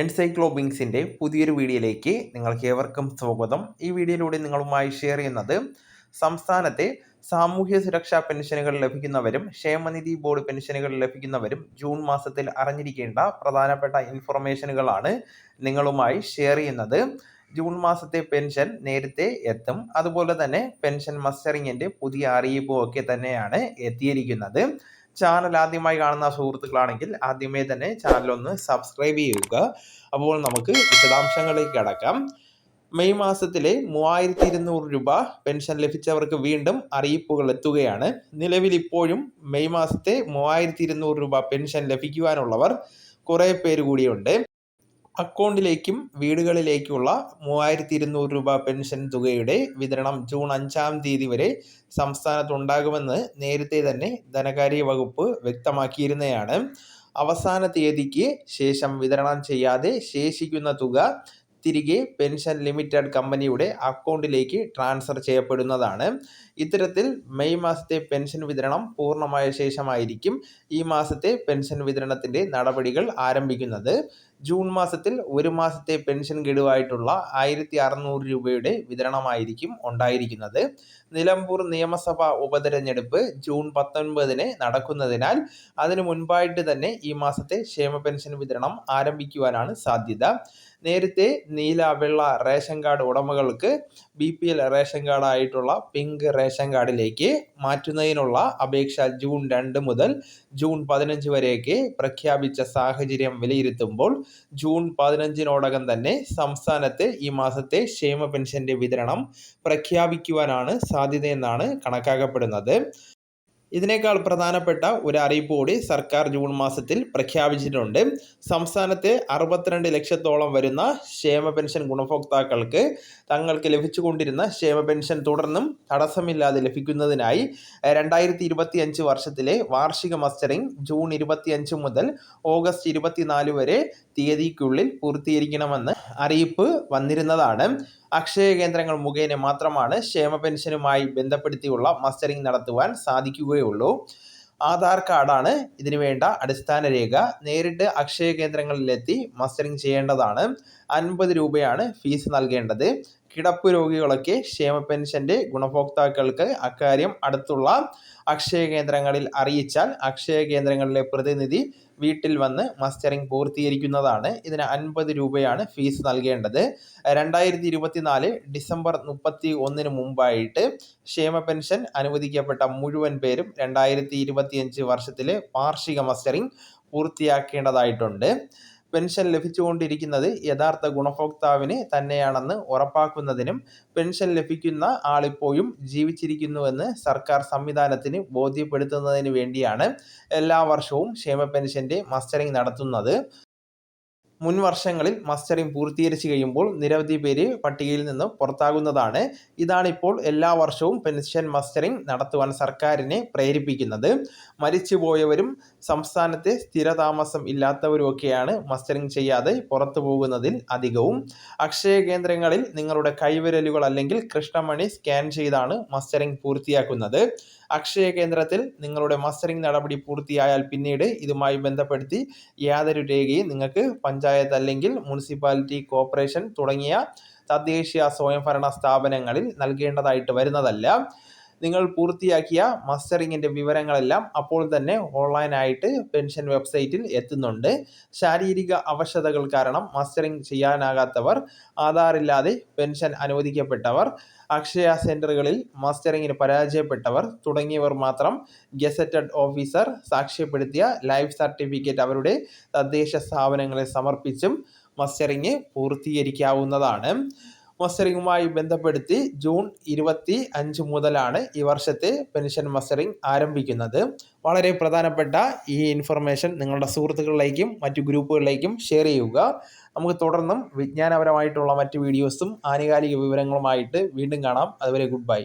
എൻസൈക്ലോബിങ്സിന്റെ പുതിയൊരു വീഡിയോയിലേക്ക് നിങ്ങൾക്ക് ഏവർക്കും സ്വാഗതം. ഈ വീഡിയോയിലൂടെ നിങ്ങളുമായി ഷെയർ ചെയ്യുന്നത് സംസ്ഥാനത്തെ സാമൂഹ്യ സുരക്ഷാ പെൻഷനുകൾ ലഭിക്കുന്നവരും ക്ഷേമനിധി ബോർഡ് പെൻഷനുകൾ ലഭിക്കുന്നവരും ജൂൺ മാസത്തിൽ അറിഞ്ഞിരിക്കേണ്ട പ്രധാനപ്പെട്ട ഇൻഫർമേഷനുകളാണ് നിങ്ങളുമായി ഷെയർ ചെയ്യുന്നത്. ജൂൺ മാസത്തെ പെൻഷൻ നേരത്തെ എത്തും. അതുപോലെ തന്നെ പെൻഷൻ മസ്റ്ററിങ്ങിന്റെ പുതിയ അറിയിപ്പും ഒക്കെ തന്നെയാണ് എത്തിയിരിക്കുന്നത്. ചാനൽ ആദ്യമായി കാണുന്ന സുഹൃത്തുക്കളാണെങ്കിൽ ആദ്യമേ തന്നെ ചാനൽ ഒന്ന് സബ്സ്ക്രൈബ് ചെയ്യുക. അപ്പോൾ നമുക്ക് വിശദാംശങ്ങളിലേക്ക് കടക്കാം. മെയ് മാസത്തിലെ മൂവായിരത്തി ഇരുന്നൂറ് രൂപ പെൻഷൻ ലഭിച്ചവർക്ക് വീണ്ടും അറിയിപ്പുകൾ എത്തുകയാണ്. നിലവിൽ ഇപ്പോഴും മെയ് മാസത്തെ മൂവായിരത്തി ഇരുന്നൂറ് രൂപ പെൻഷൻ ലഭിക്കുവാനുള്ളവർ കുറേ പേര് കൂടിയുണ്ട്. അക്കൗണ്ടിലേക്കും വീടുകളിലേക്കുള്ള മൂവായിരത്തി ഇരുന്നൂറ് രൂപ പെൻഷൻ തുകയുടെ വിതരണം ജൂൺ അഞ്ചാം തീയതി വരെ സംസ്ഥാനത്തുണ്ടാകുമെന്ന് നേരത്തെ തന്നെ ധനകാര്യ വകുപ്പ് വ്യക്തമാക്കിയിരുന്നതാണ്. അവസാന തീയതിക്ക് ശേഷം വിതരണം ചെയ്യാതെ ശേഷിക്കുന്ന തുക തിരികെ പെൻഷൻ ലിമിറ്റഡ് കമ്പനിയുടെ അക്കൗണ്ടിലേക്ക് ട്രാൻസ്ഫർ ചെയ്യപ്പെടുന്നതാണ്. ഇത്തരത്തിൽ മെയ് മാസത്തെ പെൻഷൻ വിതരണം പൂർണമായ ശേഷമായിരിക്കും ഈ മാസത്തെ പെൻഷൻ വിതരണത്തിന്റെ നടപടികൾ ആരംഭിക്കുന്നത്. ജൂൺ മാസത്തിൽ ഒരു മാസത്തെ പെൻഷൻ ഗഡുവായിട്ടുള്ള ആയിരത്തി അറുന്നൂറ് രൂപയുടെ വിതരണമായിരിക്കും ഉണ്ടായിരിക്കുന്നത്. നിലമ്പൂർ നിയമസഭാ ഉപതെരഞ്ഞെടുപ്പ് ജൂൺ പത്തൊൻപതിന് നടക്കുന്നതിനാൽ അതിനു മുൻപായിട്ട് തന്നെ ഈ മാസത്തെ ക്ഷേമ പെൻഷൻ വിതരണം ആരംഭിക്കുവാനാണ് സാധ്യത. നേരത്തെ നീല വെള്ള റേഷൻ കാർഡ് ഉടമകൾക്ക് ബി പി എൽ റേഷൻ കാർഡായിട്ടുള്ള പിങ്ക് റേഷൻ കാർഡിലേക്ക് മാറ്റുന്നതിനുള്ള അപേക്ഷ ജൂൺ രണ്ട് മുതൽ ജൂൺ പതിനഞ്ച് വരെയൊക്കെ പ്രഖ്യാപിച്ച സാഹചര്യം വിലയിരുത്തുമ്പോൾ ജൂൺ പതിനഞ്ചിനോടകം തന്നെ സംസ്ഥാനത്ത് ഈ മാസത്തെ ക്ഷേമ പെൻഷന്റെ വിതരണം പ്രഖ്യാപിക്കുവാനാണ് സാധ്യതയെന്നാണ് കണക്കാക്കപ്പെടുന്നത്. ഇതിനേക്കാൾ പ്രധാനപ്പെട്ട ഒരു അറിയിപ്പ് കൂടി സർക്കാർ ജൂൺ മാസത്തിൽ പ്രഖ്യാപിച്ചിട്ടുണ്ട്. സംസ്ഥാനത്തെ അറുപത്തിരണ്ട് ലക്ഷത്തോളം വരുന്ന ക്ഷേമ പെൻഷൻ ഗുണഭോക്താക്കൾക്ക് തങ്ങൾക്ക് ലഭിച്ചുകൊണ്ടിരുന്ന ക്ഷേമ പെൻഷൻ തുടർന്നും തടസ്സമില്ലാതെ ലഭിക്കുന്നതിനായി രണ്ടായിരത്തി ഇരുപത്തി അഞ്ച് വർഷത്തിലെ വാർഷിക മസ്റ്ററിംഗ് ജൂൺ ഇരുപത്തിയഞ്ച് മുതൽ ഓഗസ്റ്റ് ഇരുപത്തിനാല് വരെ തീയതിക്കുള്ളിൽ പൂർത്തീകരിക്കണമെന്ന് അറിയിപ്പ് വന്നിരുന്നതാണ്. അക്ഷയ കേന്ദ്രങ്ങൾ മുഖേന മാത്രമാണ് ക്ഷേമ പെൻഷനുമായി ബന്ധപ്പെടുത്തിയുള്ള മസ്റ്ററിംഗ് നടത്തുവാൻ സാധിക്കുകയുള്ളൂ. ആധാർ കാർഡാണ് ഇതിനു വേണ്ട അടിസ്ഥാന രേഖ. നേരിട്ട് അക്ഷയ കേന്ദ്രങ്ങളിലെത്തി മസ്റ്ററിംഗ് ചെയ്യേണ്ടതാണ്. അൻപത് രൂപയാണ് ഫീസ് നൽകേണ്ടത്. കിടപ്പ് രോഗികളൊക്കെ ക്ഷേമ പെൻഷന്റെ ഗുണഭോക്താക്കൾക്ക് അക്കാര്യം അടുത്തുള്ള അക്ഷയ കേന്ദ്രങ്ങളിൽ അറിയിച്ചാൽ അക്ഷയ കേന്ദ്രങ്ങളിലെ പ്രതിനിധി വീട്ടിൽ വന്ന് മസ്റ്ററിംഗ് പൂർത്തീകരിക്കുന്നതാണ്. ഇതിന് അൻപത് രൂപയാണ് ഫീസ് നൽകേണ്ടത്. രണ്ടായിരത്തി ഇരുപത്തിനാല് ഡിസംബർ മുപ്പത്തി ഒന്നിന് മുമ്പായിട്ട് ക്ഷേമ പെൻഷൻ അനുവദിക്കപ്പെട്ട മുഴുവൻ പേരും രണ്ടായിരത്തി ഇരുപത്തിയഞ്ച് വർഷത്തിലെ വാർഷിക മസ്റ്ററിംഗ് പൂർത്തിയാക്കേണ്ടതായിട്ടുണ്ട്. പെൻഷൻ ലഭിച്ചുകൊണ്ടിരിക്കുന്നത് യഥാർത്ഥ ഗുണഭോക്താവിന് തന്നെയാണെന്ന് ഉറപ്പാക്കുന്നതിനും പെൻഷൻ ലഭിക്കുന്ന ആളിപ്പോഴും ജീവിച്ചിരിക്കുന്നുവെന്ന് സർക്കാർ സംവിധാനത്തിന് ബോധ്യപ്പെടുത്തുന്നതിന് വേണ്ടിയാണ് എല്ലാ വർഷവും ക്ഷേമ പെൻഷന്റെ മസ്റ്ററിംഗ് നടത്തുന്നത്. മുൻ വർഷങ്ങളിൽ മസ്റ്ററിംഗ് പൂർത്തീകരിച്ചു കഴിയുമ്പോൾ നിരവധി പേര് പട്ടികയിൽ നിന്ന് പുറത്താകുന്നതാണ്. ഇതാണിപ്പോൾ എല്ലാ വർഷവും പെൻഷൻ മസ്റ്ററിംഗ് നടത്തുവാൻ സർക്കാരിനെ പ്രേരിപ്പിക്കുന്നത്. മരിച്ചുപോയവരും സംസ്ഥാനത്തെ സ്ഥിരതാമസം ഇല്ലാത്തവരുമൊക്കെയാണ് മസ്റ്ററിംഗ് ചെയ്യാതെ പുറത്തു പോകുന്നതിൽ അധികവും. അക്ഷയ കേന്ദ്രങ്ങളിൽ നിങ്ങളുടെ കൈവിരലുകൾ അല്ലെങ്കിൽ കൃഷ്ണമണി സ്കാൻ ചെയ്താണ് മസ്റ്ററിംഗ് പൂർത്തിയാക്കുന്നത്. അക്ഷയ കേന്ദ്രത്തിൽ നിങ്ങളുടെ മസ്റ്ററിംഗ് നടപടി പൂർത്തിയായാൽ പിന്നീട് ഇതുമായി ബന്ധപ്പെടുത്തി യാതൊരു രേഖയും നിങ്ങൾക്ക് പഞ്ചായത്ത് അല്ലെങ്കിൽ മുനിസിപ്പാലിറ്റി കോർപ്പറേഷൻ തുടങ്ങിയ തദ്ദേശീയ സ്വയംഭരണ സ്ഥാപനങ്ങളിൽ നൽകേണ്ടതായിട്ട് വരുന്നതല്ല. നിങ്ങൾ പൂർത്തിയാക്കിയ മസ്റ്ററിങ്ങിന്റെ വിവരങ്ങളെല്ലാം അപ്പോൾ തന്നെ ഓൺലൈനായിട്ട് പെൻഷൻ വെബ്സൈറ്റിൽ എത്തുന്നുണ്ട്. ശാരീരിക അവശതകൾ കാരണം മസ്റ്ററിങ് ചെയ്യാനാകാത്തവർ ആധാറില്ലാതെ പെൻഷൻ അനുവദിക്കപ്പെട്ടവർ അക്ഷയ സെന്ററുകളിൽ മസ്റ്ററിങ്ങിന് പരാജയപ്പെട്ടവർ തുടങ്ങിയവർ മാത്രം ഗസറ്റഡ് ഓഫീസർ സാക്ഷ്യപ്പെടുത്തിയ ലൈഫ് സർട്ടിഫിക്കറ്റ് അവരുടെ തദ്ദേശ സ്ഥാപനങ്ങളെ സമർപ്പിച്ചും മസ്റ്ററിങ് പൂർത്തീകരിക്കാവുന്നതാണ്. മസ്റ്ററിങ്ങുമായി ബന്ധപ്പെടുത്തി ജൂൺ ഇരുപത്തി അഞ്ച് മുതലാണ് ഈ വർഷത്തെ പെൻഷൻ മസ്റ്ററിങ് ആരംഭിക്കുന്നത്. വളരെ പ്രധാനപ്പെട്ട ഈ ഇൻഫർമേഷൻ നിങ്ങളുടെ സുഹൃത്തുക്കളിലേക്കും മറ്റു ഗ്രൂപ്പുകളിലേക്കും ഷെയർ ചെയ്യുക. നമുക്ക് തുടർന്നും വിജ്ഞാനപരമായിട്ടുള്ള മറ്റ് വീഡിയോസും ആനുകാലിക വിവരങ്ങളുമായിട്ട് വീണ്ടും കാണാം. അതുവരെ ഗുഡ് ബൈ